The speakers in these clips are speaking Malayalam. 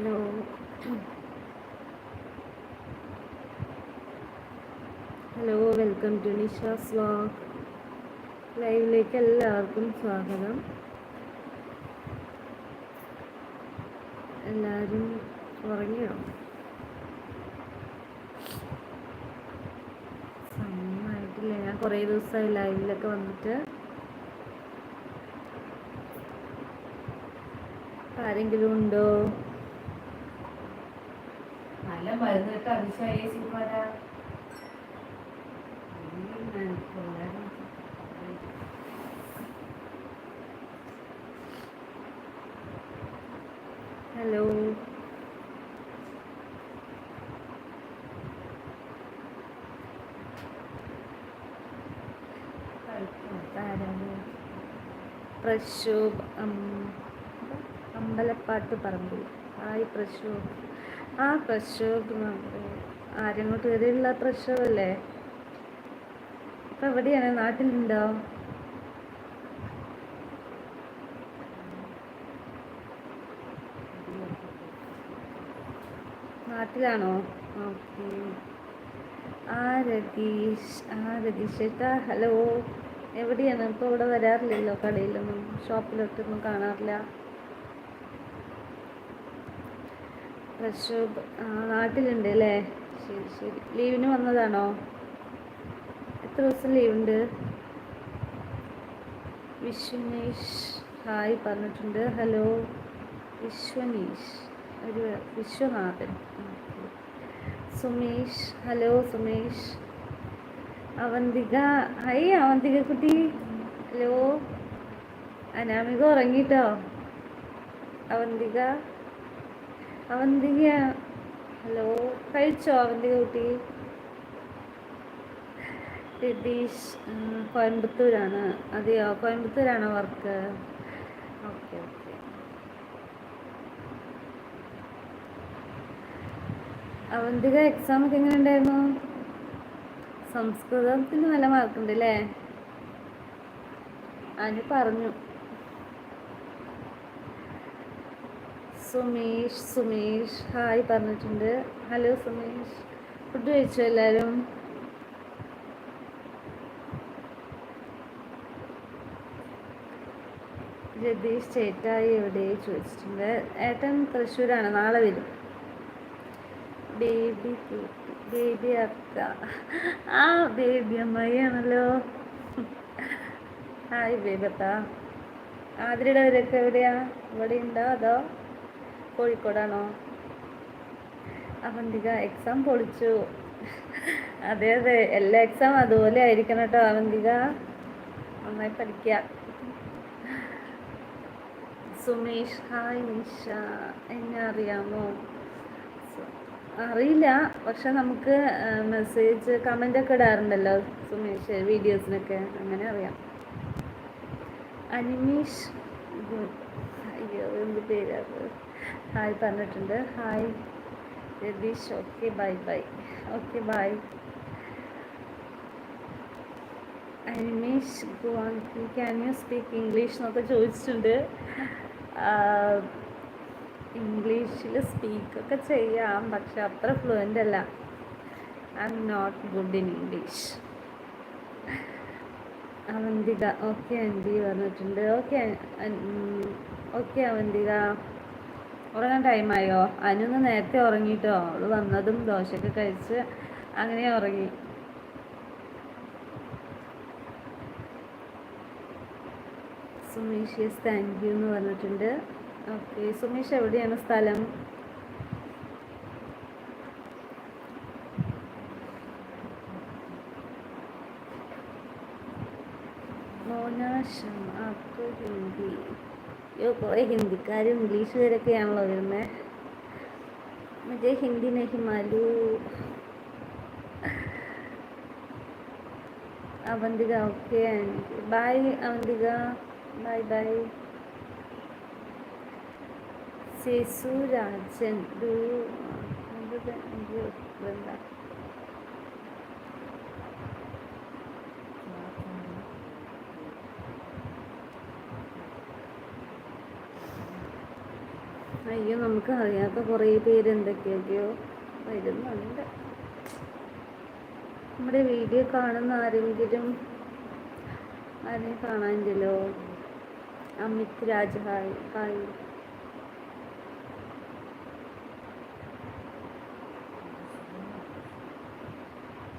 Hello hello welcome to Nisha's vlog ലൈവിലേക്ക് എല്ലാവർക്കും സ്വാഗതം. എല്ലാവരും ഉറങ്ങിയോ? സമയമായിട്ടില്ല. ഞാൻ കുറേ ദിവസമായി ലൈവിലൊക്കെ വന്നിട്ട്. ആരെങ്കിലും ഉണ്ടോ? മരുന്നിട്ട് അതിശയ സിനിമരാ ഹലോ പ്രശോഭ് അമ്പലപ്പാട്ട് പറമ്പിൽ. ഹായ് പ്രശോഭ്. ആ പ്രശ്നം ആരെങ്ങോട്ട് വരെയുള്ള പ്രശോഭ് അല്ലേ ഇപ്പം എവിടെയാണ് നാട്ടിലുണ്ടോ? നാട്ടിലാണോ? ഓക്കെ. ആ രതീഷ് ആ രതീഷ് ഹലോ. എവിടെയാണ്? ഇപ്പോൾ ഇവിടെ വരാറില്ലല്ലോ കടയിലൊന്നും. ഷോപ്പിലൊട്ടൊന്നും കാണാറില്ല. ആ നാട്ടിലുണ്ട് അല്ലേ? ശരി ശരി. ലീവിന് വന്നതാണോ? എത്ര ദിവസം ലീവുണ്ട്? വിശ്വനീഷ് ഹായ് പറഞ്ഞിട്ടുണ്ട്. ഹലോ വിശ്വനീഷ്. ഒരു വിശ്വനാഥൻ. സുമേഷ് ഹലോ സുമേഷ്. അവന്തിക ഹൈ അവന്തിക കുട്ടി ഹലോ. അനാമിക ഉറങ്ങിട്ടോ? അവന്തിക? അവന്തിക ഹലോ കഴിച്ചോ അവന്തിക കുട്ടി? രതീഷ് കോയമ്പത്തൂരാണ്. അതെയോ? കോയമ്പത്തൂരാണോ work? Okay okay. Avanthika exam ഒക്കെ എങ്ങനെ ഉണ്ടായിരുന്നു? സംസ്കൃതത്തിന് നല്ല മാർക്കുണ്ട് അല്ലേ അനു പറഞ്ഞു. സുമേഷ് സുമേഷ്. ഹായ് പറഞ്ഞിട്ടുണ്ട്. ഹലോ സുമേഷ്. ഫുഡ് കഴിച്ചു എല്ലാവരും രതീഷ് ചേട്ടായി എവിടെ ചോദിച്ചിട്ടുണ്ട്. ഏട്ടൻ തൃശ്ശൂരാണ്. നാളെ വരും. ബേബി ബേബി അക്ക ആ ബേബി അമ്മായിയാണല്ലോ ഹായ് ബേബി അക്ക ആതിരയുടെ അവരൊക്കെ എവിടെയാ? ഇവിടെ ഉണ്ടോ അതോ? കോഴിക്കോടാണോ? അവന്തിക എക്സാം പൊളിച്ചു. അതെ അതെ. എല്ലാ എക്സാം അതുപോലെ ആയിരിക്കണം കേട്ടോ അവന്തിക നന്നായി പഠിക്കുക സുമേഷ് ഹായ് നിഷ. എന്നെ അറിയാമോ? അറിയില്ല. പക്ഷെ നമുക്ക് മെസ്സേജ് കമന്റ് ഒക്കെ ഇടാറുണ്ടല്ലോ സുമേഷ് വീഡിയോസിനൊക്കെ അങ്ങനെ അറിയാം. അനിമീഷ് അയ്യോ എന്ത് പേരത് ഹായ് പറഞ്ഞിട്ടുണ്ട്. Hi Ratheesh. Okay bye bye. Okay bye. Animesh ഗുവാങ്കി can you speak English എന്നൊക്കെ ചോദിച്ചിട്ടുണ്ട്. ഇംഗ്ലീഷിൽ സ്പീക്കൊക്കെ ചെയ്യാം പക്ഷെ അത്ര ഫ്ലുവന്റ് അല്ല. I'm not good in English Avanthika okay aunty പറഞ്ഞിട്ടുണ്ട്. Okay okay Avanthika. ഉറങ്ങാൻ ടൈമായോ? അനുന്ന് നേരത്തെ ഉറങ്ങിയിട്ടോ അവൾ വന്നതും ദോശയൊക്കെ കഴിച്ച് അങ്ങനെ ഉറങ്ങി. സുമീഷ് താങ്ക് യു എന്ന് പറഞ്ഞിട്ടുണ്ട്. ഓക്കെ സുമീഷ് എവിടെയാണ് സ്ഥലം? മോനാശം ആപ്പ് ഹിന്ദി कुरे हिंदी इंग्लिश मुझे हिंदी नहीं Malu Avanthika okay bye Avanthika bye bye शेसु Rajan दू बंदा। അയ്യോ നമുക്ക് അറിയാത്ത കുറേ പേര് എന്തൊക്കെയൊക്കെയോ വരുന്നുണ്ട്. നമ്മുടെ വീഡിയോ കാണുന്ന ആരെങ്കിലും? ആരെയും കാണാനില്ലല്ലോ? അമിത് രാജ് ഹായ്. ഹായ്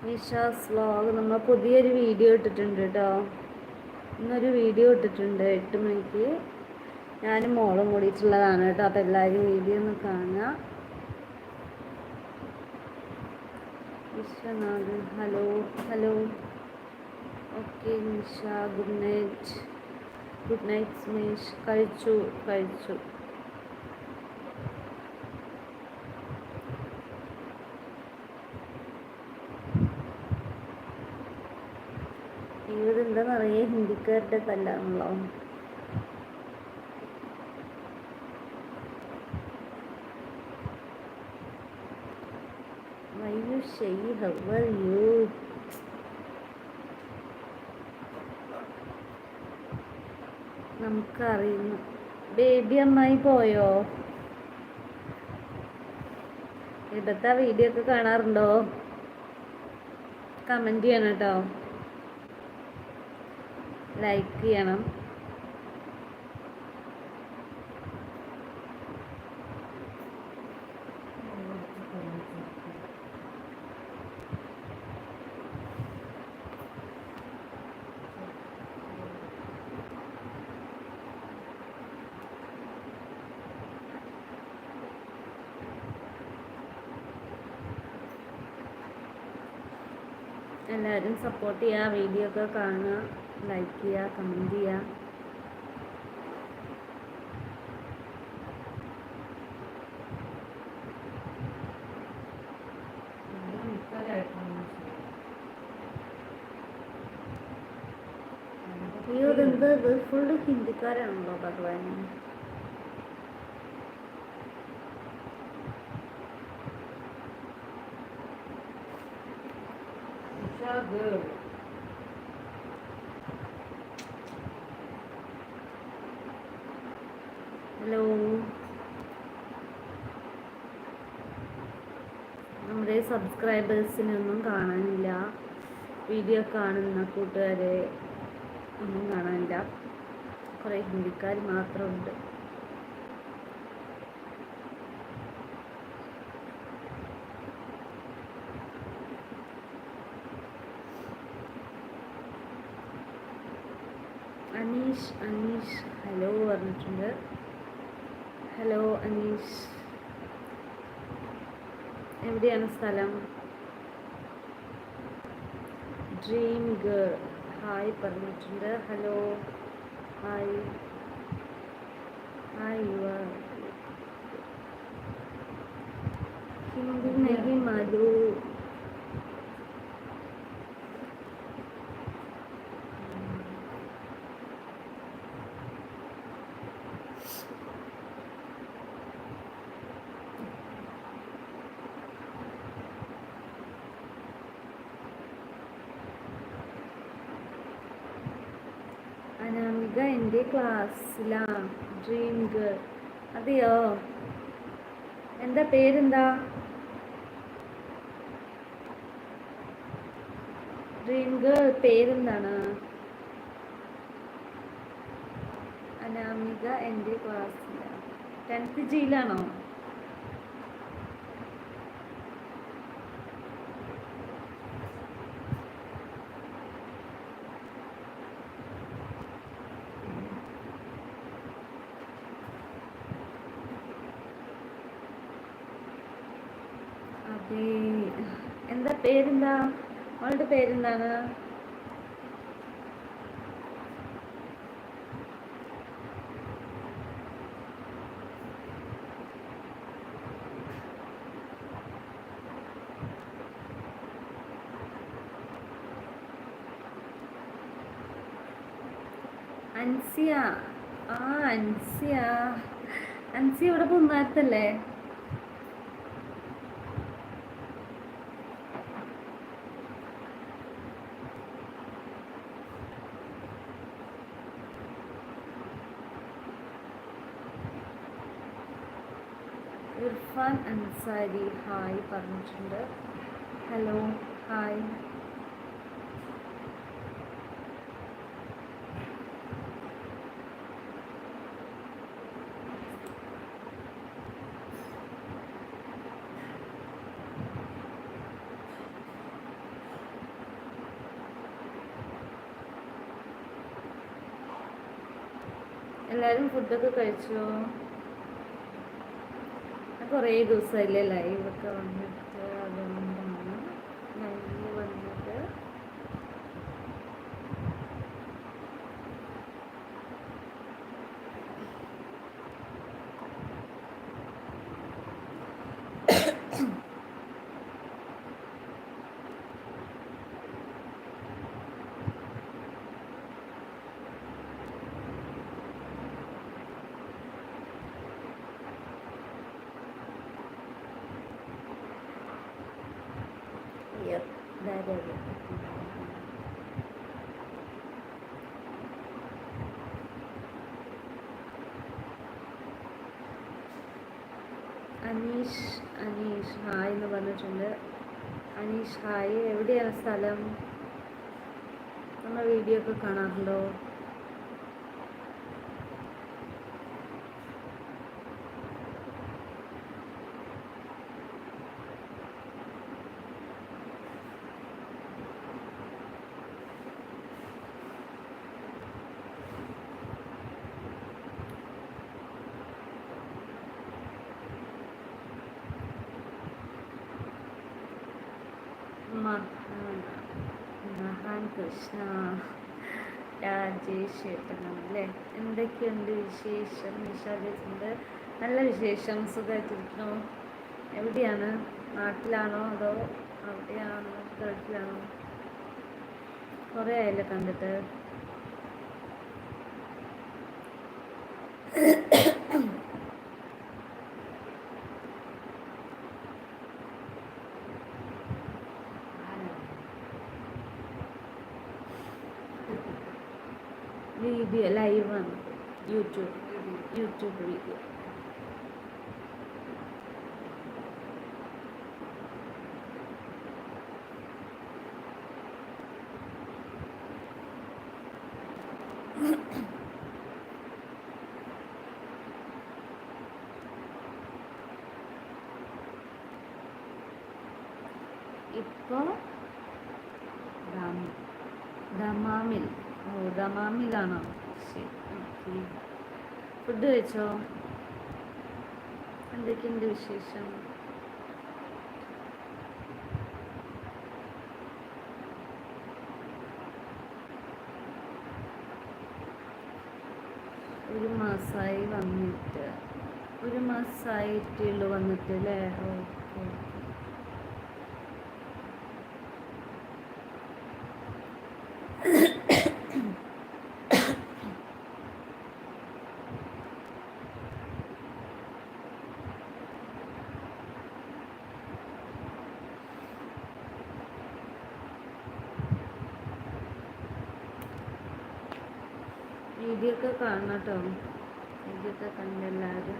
നിഷാസ് നമ്മൾ പുതിയൊരു വീഡിയോ ഇട്ടിട്ടുണ്ട് കേട്ടോ. ഇന്നൊരു വീഡിയോ ഇട്ടിട്ടുണ്ട് എട്ട് മണിക്ക്. ഞാനും മോളും കൂടിയിട്ടുള്ളതാണ് കേട്ടോ. അപ്പോൾ എല്ലാവരും വീഡിയോ ഒന്ന് കാണുക. Vishwanath hello hello. Okay Nisha good night. Good night Sumesh. കഴിച്ചു കഴിച്ചു. ഇവിടെ എന്താ നിറയെ ഹിന്ദിക്കാരുടെ തല്ലാണല്ലോ say how are you? നമുക്കറിയുന്നു. ബേബി അമ്മായി പോയോ? ഇടത്ത വീഡിയോ ഒക്കെ കാണാറുണ്ടോ? കമന്റ് ചെയ്യണം കേട്ടോ. ലൈക്ക് ചെയ്യണം. എല്ലാവരും സപ്പോർട്ട് ചെയ്യുക വീഡിയോ ഒക്കെ കാണുക ലൈക്ക് ചെയ്യുക കമന്റ് ചെയ്യുക അയ്യോ ഇതെന്ത്? ഇത് ഫുള്ള് ഹിന്ദിക്കാരാണല്ലോ ഭഗവാൻ ഹലോ നമ്മുടെ സബ്സ്ക്രൈബേഴ്സിനൊന്നും കാണാനില്ല. വീഡിയോ കാണുന്ന കൂട്ടുകാരെ ഒന്നും കാണാനില്ല. കുറേ ഹിന്ദിക്കാർ മാത്രമുണ്ട്. അനീഷ്. ഹലോ പറഞ്ഞിട്ടുണ്ട്. ഹലോ അനീഷ്. എവിടെയാണ് സ്ഥലം? ഡ്രീം ഗേൾ ഹായ് പറഞ്ഞിട്ടുണ്ട്. Hello hi hi you are നഹി മലൂ ക്ലാസ്സിലാ? ഡ്രീം ഗേൾ അതെയോ? എന്താ പേരെന്താ? ഡ്രീം ഗേൾ പേരെന്താണ്? അനാമിക എന്റെ ക്ലാസ്സിലാണ് ടെൻത്ത് ജിയിലാണോ അതെ എന്താ പേരെന്താ അവളുടെ പേരെന്താണ്? അൻസിയ. ആ അൻസിയ. അൻസിയ ഇവിടെ പുന്നാത്തല്ലേ അൻസാരി ഹായ് പറഞ്ഞിട്ടുണ്ട്. Hello hi. എല്ലാവരും ഫുഡൊക്കെ കഴിച്ചോ? കുറേ ദിവസമല്ലേ ലൈവൊക്കെ വന്നിട്ട് അതുകൊണ്ടാണ് ലൈവ് വന്നത് Yep, is it. Aneesh Aneesh hi എന്ന് പറഞ്ഞിട്ടുണ്ട്. അനീഷ് ഹായ്. എവിടെയാണ് സ്ഥലം? നമ്മൾ വീഡിയോ ഒക്കെ കാണാറുണ്ടോ? കൃഷ്ണ. രാജേഷ് അല്ലേ എന്തൊക്കെയുണ്ട് വിശേഷം? വിശാലിച്ചിട്ടുണ്ട് നല്ല വിശേഷം. സുഖമായിട്ടിരിക്കണോ എവിടെയാണ്? നാട്ടിലാണോ അതോ അവിടെയാണോ? ഗൾഫിലാണോ? കുറേ ആയല്ലോ കണ്ടിട്ട്. ಇದು ಲೈವ್ ಯೂಟ್ಯೂಬ್ ಯೂಟ್ಯೂಬಿಗೆ ഫുഡ് കഴിച്ചോ? എന്തൊക്കെയുണ്ട് വിശേഷം? ഒരു മാസമായി വന്നിട്ട്. ഒരു മാസമായിട്ടുള്ളൂ വന്നിട്ട് അല്ലേ? ഓക്കെ. വീഡിയോ കാണണം കേട്ടോ. വീഡിയോ ഒക്കെ കണ്ട് എല്ലാവരും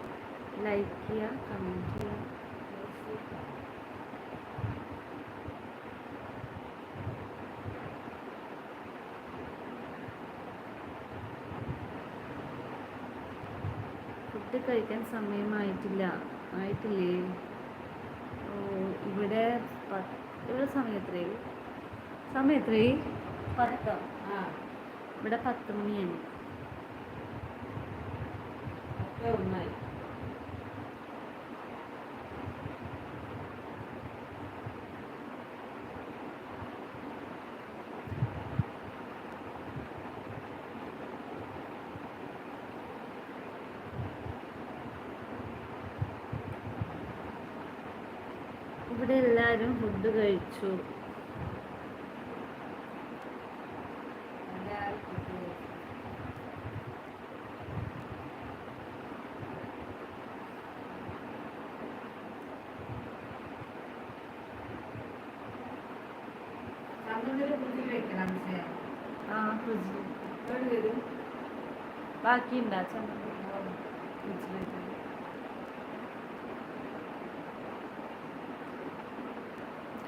ലൈക്ക് ചെയ്യുക കമന്റ് ചെയ്യുക ഫുഡ് കഴിക്കാൻ സമയമായിട്ടില്ല. ആയിട്ടില്ലേ? ഓ ഇവിടെ ഇവിടെ സമയം എത്രയായി? സമയം എത്രയായി? പത്തോ. ആ ഇവിടെ പത്ത് മണിയായി. ഒന്നായി ഇവിടെ എല്ലാവരും ഫുഡ് കഴിച്ചു. ഉണ്ടാച്ചാൽ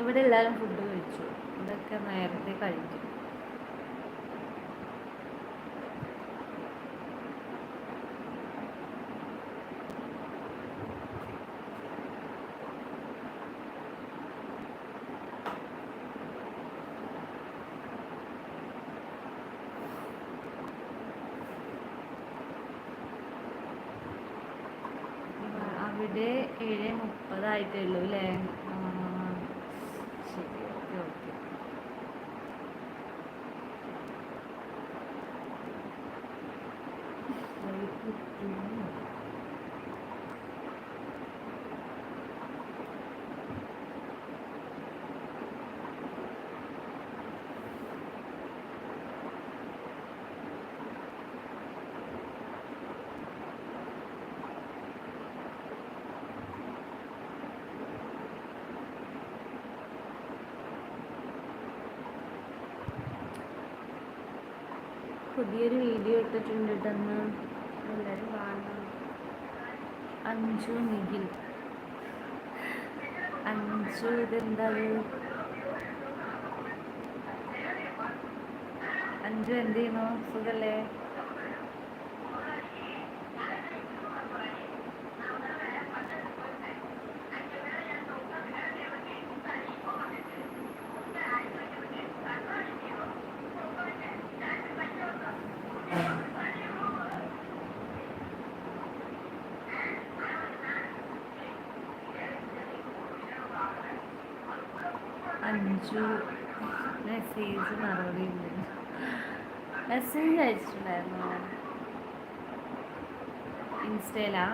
ഇവിടെ എല്ലാവരും ഫുഡ് കഴിച്ചു. ഇതൊക്കെ നേരത്തെ കഴിക്കും. പുതിയൊരു വീഡിയോ ഇട്ടിട്ടുണ്ട് ഇട്ടെന്ന് എല്ലാവരും കാണണം അഞ്ചു നിഖിൽ. അഞ്ചു ഇതെന്താ അഞ്ചു എന്ത് ചെയ്യുന്നു? സുഖല്ലേ അഞ്ചു മെസ്സേജ് മറുപടി ഇല്ല മെസ്സേജ് അയച്ചിട്ടുണ്ടായിരുന്നു ഇൻസ്റ്റയിലാ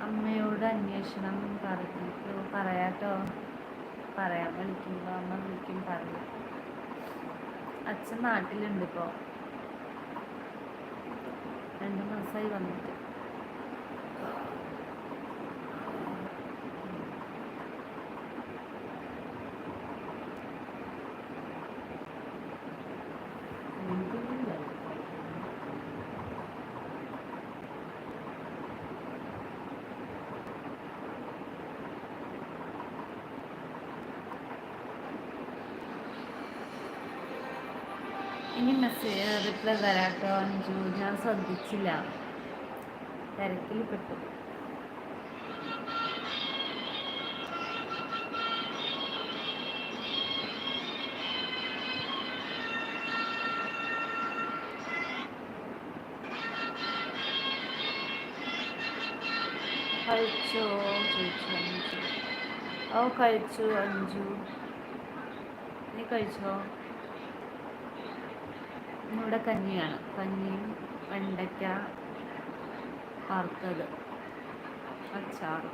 അമ്മയോട് അന്വേഷണം പറഞ്ഞു പറയാട്ടോ. പറയാൻ വിളിക്കുമ്പോൾ അമ്മ വിളിക്കും പറയാം. അച്ഛൻ നാട്ടിലുണ്ട് ഇപ്പോൾ രണ്ട് മാസമായി വന്നിട്ട്. ഇനി മെസ്സേജ് റിപ്ലൈ തരാട്ടോ അഞ്ചു ഞാൻ ശ്രദ്ധിച്ചില്ല. തിരക്കിൽ പെട്ടു. കഴിച്ചോ? ചോദിച്ചു അഞ്ചു ഓ കഴിച്ചു അഞ്ചു നീ കഴിച്ചോ? ഇവിടെ കഞ്ഞിയാണ്. കഞ്ഞിയും വെണ്ടയ്ക്ക വറുത്തത് അച്ചാറ്.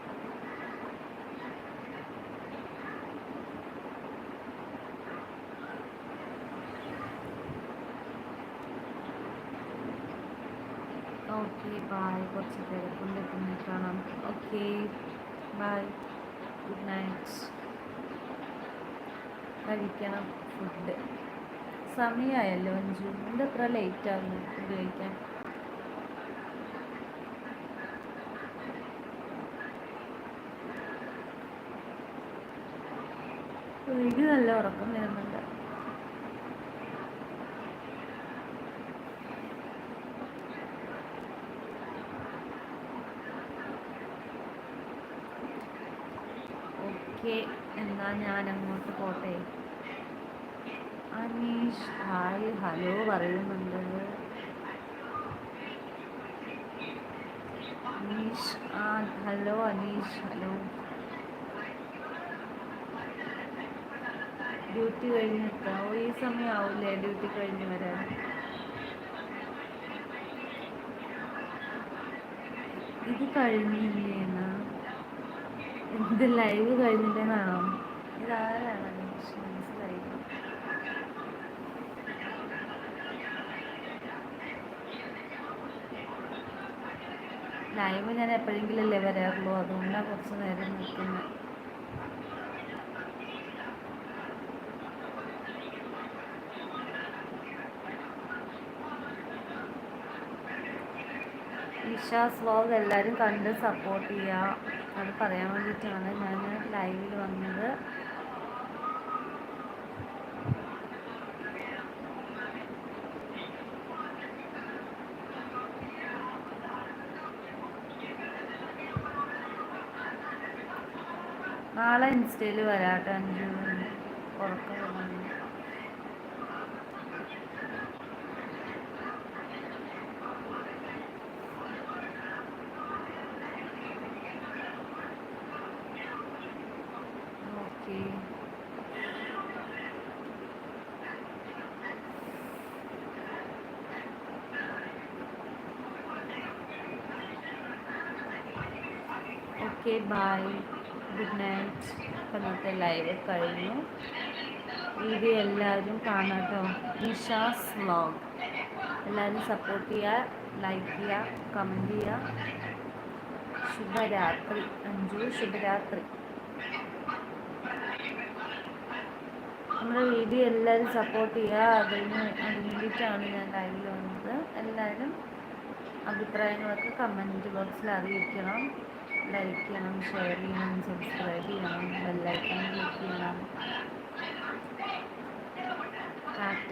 ഓക്കെ ബായ് കുറച്ച് തിരക്കുണ്ട് പിന്നെ കാണാം. ഓക്കെ ബായ് ഗുഡ് നൈറ്റ് കഴിക്കണം ഫുഡ് സമയമായല്ലോ അഞ്ചു എന്താ എത്ര ലേറ്റ് ആകുന്നു ഫുഡ് കഴിക്കാൻ നല്ല ഉറക്കം വരുന്നുണ്ട്. ഓക്കെ എന്നാ ഞാൻ അങ്ങോട്ട് പോട്ടെ. അനീഷ് ഹായ് ഹലോ പറയുന്നുണ്ട്. അനീഷ് ആ ഹലോ അനീഷ് ഹലോ. ഡ്യൂട്ടി കഴിഞ്ഞ് ഈ സമയമാവില്ലേ ഡ്യൂട്ടി കഴിഞ്ഞ് വരാൻ? ഇത് കഴിഞ്ഞില്ലേന്നാ എന്ത് ലൈവ് കഴിഞ്ഞില്ലെന്നാണോ ഇതാരാണ് അനീഷ്? ലൈവ് ഞാൻ എപ്പോഴെങ്കിലും അല്ലേ വരാറുള്ളൂ. അതുകൊണ്ടാണ് കുറച്ച് നേരം നിൽക്കുന്നത്. ഇഷാസ് വ്ലോഗ് എല്ലാവരും കണ്ട് സപ്പോർട്ട് ചെയ്യുക അത് പറയാൻ വേണ്ടിയിട്ടാണ് ഞാൻ ലൈവിൽ വന്നത് നാളെ ഇൻസ്റ്റയിൽ വരാട്ടോ അഞ്ച് ഉറക്കം ഓക്കെ. ബൈ ഇന്നത്തെ ലൈവ് കഴിഞ്ഞു. വീഡിയോ എല്ലാവരും കാണാട്ടോ. നിഷാസ് വ്ലോഗ് എല്ലാവരും സപ്പോർട്ട് ചെയ്യുക ലൈക്ക് ചെയ്യുക കമന്റ് ചെയ്യുക ശുഭരാത്രി അഞ്ചു ശുഭരാത്രി. നമ്മുടെ വീഡിയോ എല്ലാവരും സപ്പോർട്ട് ചെയ്യുക അതിന് അതിന് ഞാൻ ലൈവിൽ വന്നത്. എല്ലാവരും അഭിപ്രായങ്ങളൊക്കെ കമന്റ് ബോക്സിൽ അറിയിക്കണം. ലൈക്ക് ചെയ്യണം ഷെയർ ചെയ്യണം സബ്സ്ക്രൈബ് ചെയ്യണം ബെല്ലൈക്കൺ ക്ലിക്ക് ചെയ്യണം ടാറ്റ